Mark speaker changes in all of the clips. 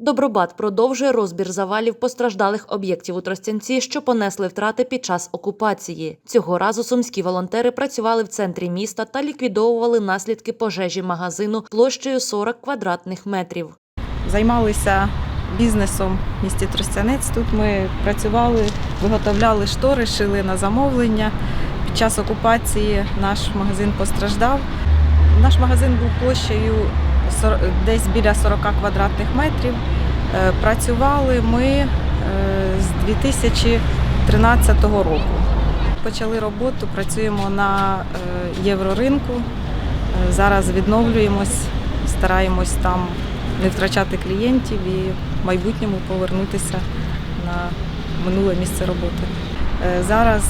Speaker 1: Добробат продовжує розбір завалів постраждалих об'єктів у Тростянці, що понесли втрати під час окупації. Цього разу сумські волонтери працювали в центрі міста та ліквідовували наслідки пожежі магазину площею 40 квадратних метрів.
Speaker 2: займалися бізнесом в місті Тростянець. Тут ми працювали, виготовляли штори, шили на замовлення. Під час окупації наш магазин постраждав. Наш магазин був площею десь біля 40 квадратних метрів. Е, Працювали ми е, з 2013 року. Почали роботу, працюємо на е, євроринку. Зараз відновлюємось, стараємось там не втрачати клієнтів і в майбутньому повернутися на минуле місце роботи. Зараз,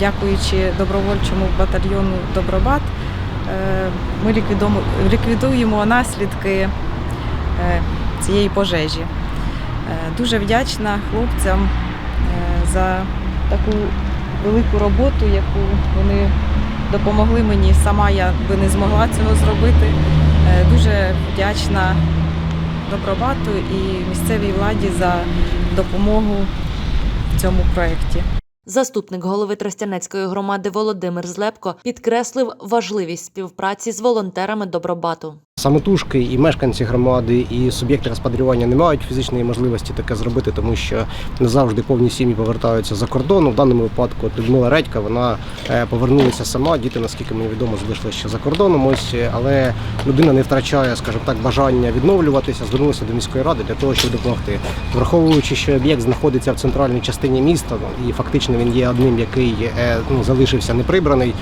Speaker 2: дякуючи добровольчому батальйону Добробат, ми ліквідому- ліквідуємо наслідки е, цієї пожежі. Е, Дуже вдячна хлопцям е, за таку велику роботу, яку вони допомогли мені. Сама я би не змогла цього зробити. Е, Дуже вдячна Добробату і місцевій владі за допомогу в цьому проєкті.
Speaker 1: Заступник голови Тростянецької громади Володимир Злепко підкреслив важливість співпраці з волонтерами Добробату.
Speaker 3: Самотужки і мешканці громади, і суб'єкти господарювання не мають фізичної можливості таке зробити, тому що не завжди повні сім'ї повертаються за кордон. В даному випадку Людмила Редька вона е, повернулася сама. Діти, наскільки мені відомо, залишилися ще за кордоном. Ось е, але людина не втрачає, скажімо так, бажання відновлюватися, звернулася до міської ради для того, щоб допомогти. Враховуючи, що об'єкт знаходиться в центральній частині міста, ну, і фактично він є одним, який е, ну, залишився неприбраний.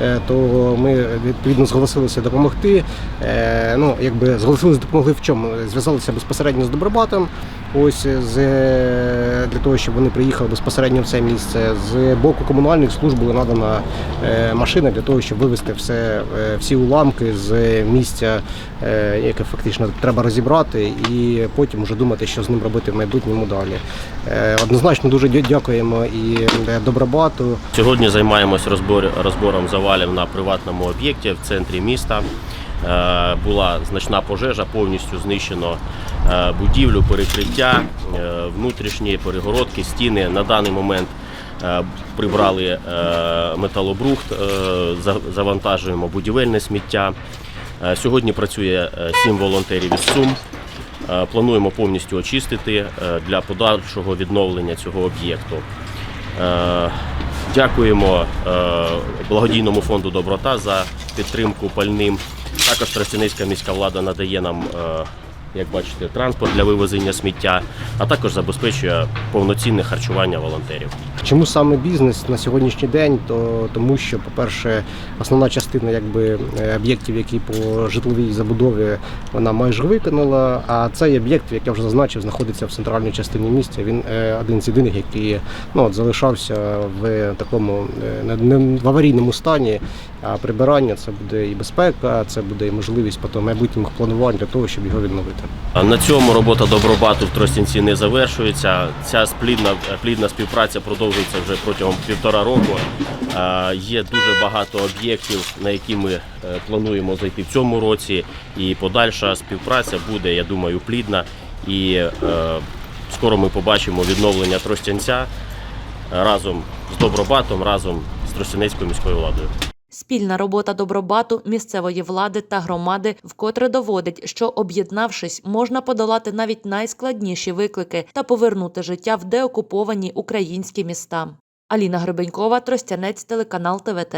Speaker 3: е, То ми відповідно зголосилися допомогти. Е, Ну, якби зголосилися допомогли в чому? Зв'язалися безпосередньо з добробатом. Ось з е, для того, щоб вони приїхали безпосередньо в це місце. З боку комунальних служб була надана е, машина для того, щоб вивезти все, е, всі уламки з місця, е, яке фактично треба розібрати, і потім вже думати, що з ним робити в майбутньому далі. Е, Однозначно дуже дя- дякуємо і е, добробату.
Speaker 4: Сьогодні займаємось розбор, розбором завалів на приватному об'єкті в центрі міста. Е, Була значна пожежа, повністю знищено е, будівлю, перекриття, е, внутрішні перегородки, стіни. На даний момент прибрали металобрухт, завантажуємо будівельне сміття. Сьогодні працює сім волонтерів із Сум. Плануємо повністю очистити для подальшого відновлення цього об'єкту. Дякуємо благодійному фонду Доброта за підтримку пальним. Також Тростяницька міська влада надає нам, е, як бачите, транспорт для вивезення сміття, а також забезпечує повноцінне харчування волонтерів.
Speaker 3: Чому саме бізнес на сьогоднішній день? То тому, що, по-перше, основна частина якби е, об'єктів, які по житловій забудові вона майже виконала. А цей об'єкт, як я вже зазначив, знаходиться в центральній частині міста. Він е, один з єдиних, який ну, от, залишався в такому е, не в аварійному стані. А прибирання це буде і безпека, це буде і можливість потім майбутніх планувань для того, щоб його відновити.
Speaker 4: На цьому робота Добробату в Тростянці не завершується. Ця плідна, плідна співпраця продовжується вже протягом півтора року. Є дуже багато об'єктів, на які ми е, плануємо зайти в цьому році. І подальша співпраця буде, я думаю, плідна. І е, скоро ми побачимо відновлення Тростянця разом з Добробатом, разом з Тростянецькою міською владою.
Speaker 1: Спільна робота добробату, місцевої влади та громади вкотре доводить, що об'єднавшись, можна подолати навіть найскладніші виклики та повернути життя в деокуповані українські міста. Аліна Гребенькова, Тростянець, телеканал ТВТ.